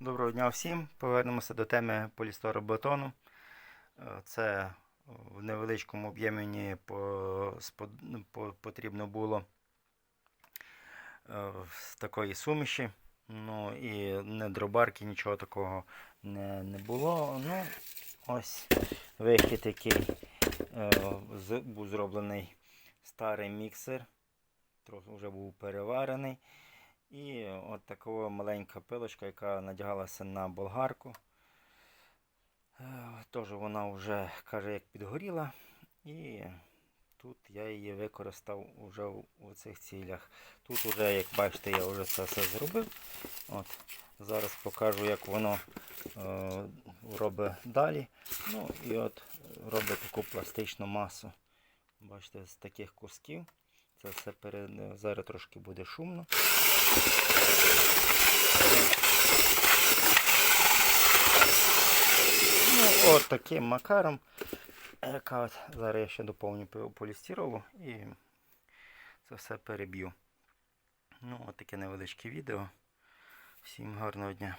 Доброго дня всім. Повернемося до теми полісторобетону. Е, Це в невеличкому об'ємі ну, по- потрібно було е, з такої суміші. Ну і не дробарки, нічого такого не, не було. Ну, ось вихід, який е, був зроблений старий міксер. Трохи вже був переварений. І от така маленька пилочка, яка надягалася на болгарку. Е, Теж вона вже, каже, як підгоріла. І тут я її використав вже у цих цілях. Тут вже, як бачите, я вже це все зробив. От. Зараз покажу, як воно е, робить далі. Ну і от робить таку пластичну масу. Бачите, з таких кусків. Це все перед... зараз трошки буде шумно. Ну, от таким макаром. Яка от, зараз я ще доповню по- полістиролу і це все переб'ю. Ну, от таке невеличке відео. Всім гарного дня.